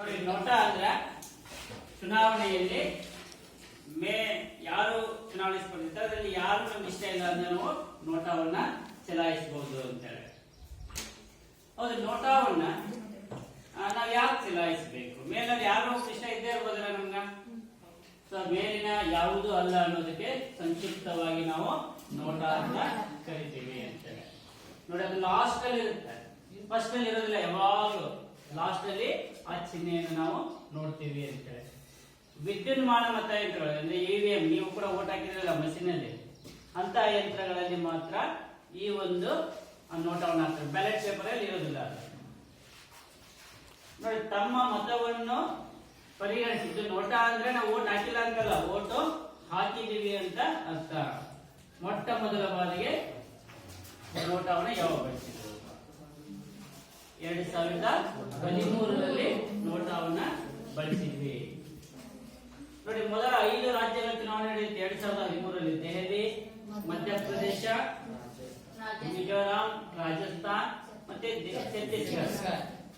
ನೋಡಿ ನೋಟ ಅಂದ್ರೆ ಚುನಾವಣೆಯಲ್ಲಿ ಮೇ ಯಾರು ಚುನಾವಣೆ ಸ್ಪರ್ಧಿಸ್ತಾರೆ, ಅದರಲ್ಲಿ ಯಾರು ನಮ್ಗೆ ಇಷ್ಟ ಇಲ್ಲ ಅಂದ್ರೆ ನಾವು ನೋಟಾವನ್ನ ಚಲಾಯಿಸಬಹುದು ಅಂತೇಳಿ ಹೌದು, ನೋಟಾವನ್ನ ನಾವು ಯಾಕೆ ಚಲಾಯಿಸಬೇಕು? ಮೇಲಲ್ಲಿ ಯಾರು ಇಷ್ಟ ಇದ್ದೇ ಇರ್ಬೋದಲ್ಲ ನಮ್ಗ? ಸೊ ಮೇಲಿನ ಯಾವುದು ಅಲ್ಲ ಅನ್ನೋದಕ್ಕೆ ಸಂಕ್ಷಿಪ್ತವಾಗಿ ನಾವು ನೋಟ ಅಂತ ಕರಿತೀವಿ ಅಂತೇಳಿ ನೋಡಿ, ಅದು ಲಾಸ್ಟ್ ಅಲ್ಲಿ ಇರುತ್ತೆ. ಫಸ್ಟ್ ಅಲ್ಲಿ ಇರೋದಿಲ್ಲ ಯಾವಾಗಲೂ ಲಾಸ್ಟ್ ಅಲ್ಲಿ ಆ ಚಿಹ್ನೆಯನ್ನು ನಾವು ನೋಡ್ತೀವಿ ಅಂತೇಳಿ. ವಿದ್ಯುನ್ಮಾನ ಮತಯಂತ್ರಗಳು, ಅಂದ್ರೆ ಇವಿಎಂ ನೀವು ಕೂಡ ಓಟ್ ಹಾಕಿದ್ರಲ್ಲ ಮಷೀನಲ್ಲಿ? ಅಂತ ಯಂತ್ರಗಳಲ್ಲಿ ಮಾತ್ರ ಈ ಒಂದು ನೋಟವನ್ನು ಹಾಕ್ತಾರೆ. ಬ್ಯಾಲೆಟ್ ಪೇಪರ್ ಅಲ್ಲಿ ಇರೋದಿಲ್ಲ ನೋಡಿ, ತಮ್ಮ ಮತವನ್ನು ಪರಿಗಣಿಸಿದ್ದು ನೋಟ ಅಂದ್ರೆ ನಾವು ಓಟ್ ಹಾಕಿಲ್ಲ ಅಂತಲ್ಲ ಓಟು ಹಾಕಿದೀವಿ ಅಂತ ಅರ್ಥ. ಮೊಟ್ಟ ಮೊದಲ ಬಾರಿಗೆ ನೋಟವನ್ನು ಯಾವಾಗ ಬಳಸಿದ್ರು ಎರಡ್ ಸಾವಿರದ ಹದಿಮೂರರಲ್ಲಿ ನೋಟಾವನ್ನ ಬಳಸಿದ್ವಿ. ನೋಡಿ, ಮೊದಲ ಐದು ರಾಜ್ಯಗಳ ಚುನಾವಣೆ ನಡೆಯುತ್ತೆ. ಎರಡ್ ಸಾವಿರದ ಹದಿಮೂರರಲ್ಲಿ ದೆಹಲಿ, ಮಧ್ಯಪ್ರದೇಶ, ಮಿಜೋರಾಂ, ರಾಜಸ್ಥಾನ್ ಮತ್ತೆ ಛತ್ತೀಸ್ಗಢ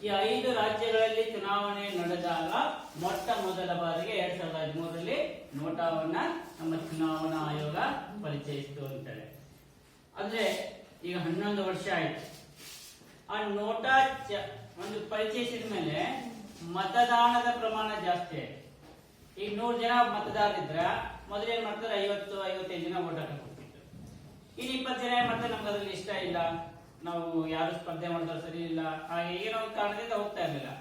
ಈ ಐದು ರಾಜ್ಯಗಳಲ್ಲಿ ಚುನಾವಣೆ ನಡೆದಾಗ ಮೊಟ್ಟ ಮೊದಲ ಬಾರಿಗೆ ಎರಡ್ ಸಾವಿರದ ಹದಿಮೂರರಲ್ಲಿ ನೋಟಾವನ್ನ ನಮ್ಮ ಚುನಾವಣಾ ಆಯೋಗ ಪರಿಚಯಿಸಿತು ಅಂತೇಳಿ. ಅಂದ್ರೆ ಈಗ ಹನ್ನೊಂದು ವರ್ಷ ಆಯ್ತು. ಆ ನೋಟಾ ಒಂದು ಪರಿಚಯಿಸಿದ ಮೇಲೆ ಮತದಾನದ ಪ್ರಮಾಣ ಜಾಸ್ತಿ ಈಗ ನೂರ್ ಜನ ಮತದಾರರಿದ್ರ ಮೊದಲು ಏನ್ ಮಾಡ್ತಾರೆ ಐವತ್ತು, ಐವತ್ತೈದು ಜನ ಓಟ್ ಇನ್ ಇನ್ನು ಇಪ್ಪತ್ತು ಜನ ಏನ್ ಮಾಡ್ತಾರೆ ನಮ್ಗೆ ಅದ್ರಲ್ಲಿ ಇಷ್ಟ ಇಲ್ಲ. ನಾವು ಯಾರು ಸ್ಪರ್ಧೆ ಮಾಡ್ತಾರೆ ಸರಿ ಇಲ್ಲ. ಹಾಗೆ ಏನೋ ಒಂದು ಕಾರಣದಿಂದ ಹೋಗ್ತಾ ಇರ್ಲಿಲ್ಲ.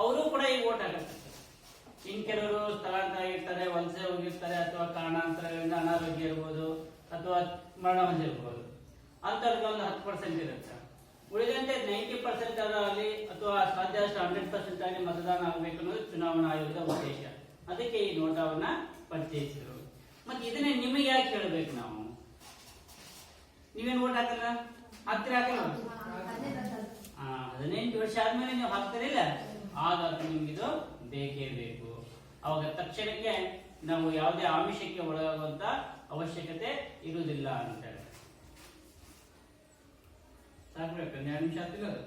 ಅವರು ಕೂಡ ಈಗ ಓಟ್ ಹಾಕಿರ್ತಾರೆ ಇನ್ ಕೆಲವರು ಸ್ಥಳಾಂತರ ಆಗಿರ್ತಾರೆ ವಲಸೆ ಹೋಗಿರ್ತಾರೆ, ಅಥವಾ ಕಾರಣಾಂತರಗಳಿಂದ ಅನಾರೋಗ್ಯ ಇರ್ಬೋದು, ಅಥವಾ ಮರಣ ಹೊಂದಿರ್ಬೋದು ಅಂತವ್ರಿಗೆ ಒಂದು ಹತ್ತು ಪರ್ಸೆಂಟ್ ಇರುತ್ತೆ. ನೈಂಟಿ ಪರ್ಸೆಂಟ್ ಆಗಲಿ ಅಥವಾ ಸಾಧ್ಯ ಅಷ್ಟು ಹಂಡ್ರೆಡ್ ಪರ್ಸೆಂಟ್ ಆಗಿ ಮತದಾನ ಆಗಬೇಕು ಅನ್ನೋದು ಚುನಾವಣಾ ಆಯೋಗದ ಉದ್ದೇಶ. ಅದಕ್ಕೆ ಈ ನೋಟಾವನ್ನ ಪರಿಚಯಿಸಿದ್ರು. ಮತ್ತೆ ಇದನ್ನೇ ನಿಮಗೆ ಯಾಕೆ ಹೇಳಬೇಕು ನಾವು? ನೀವೇನು ಓಟ್ ಹಾಕಲ್ಲ? ಹಾಕ್ತೀರಾ ಹಾಕಲ್ಲ? ಹದಿನೆಂಟು ವರ್ಷ ಆದ್ಮೇಲೆ ನೀವು ಹಾಕ್ತಿರಲಿಲ್ಲ ಆಗ ನಿಮ್ಗಿದು ಬೇಕೇ ಬೇಕು. ಅವಾಗ ತಕ್ಷಣಕ್ಕೆ ನಾವು ಯಾವುದೇ ಆಮಿಷಕ್ಕೆ ಒಳಗಾಗುವಂತ ಅವಶ್ಯಕತೆ ಇರುವುದಿಲ್ಲ ಅಂತ ಹೇಳಿ ಸಾಕ್ಬೇಕು ಎರಡು ನಿಮಿಷ ಆಗ್ತಿಲ್ಲ ಅದು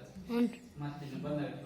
ಮತ್ತೆ ಬಂದಾಗ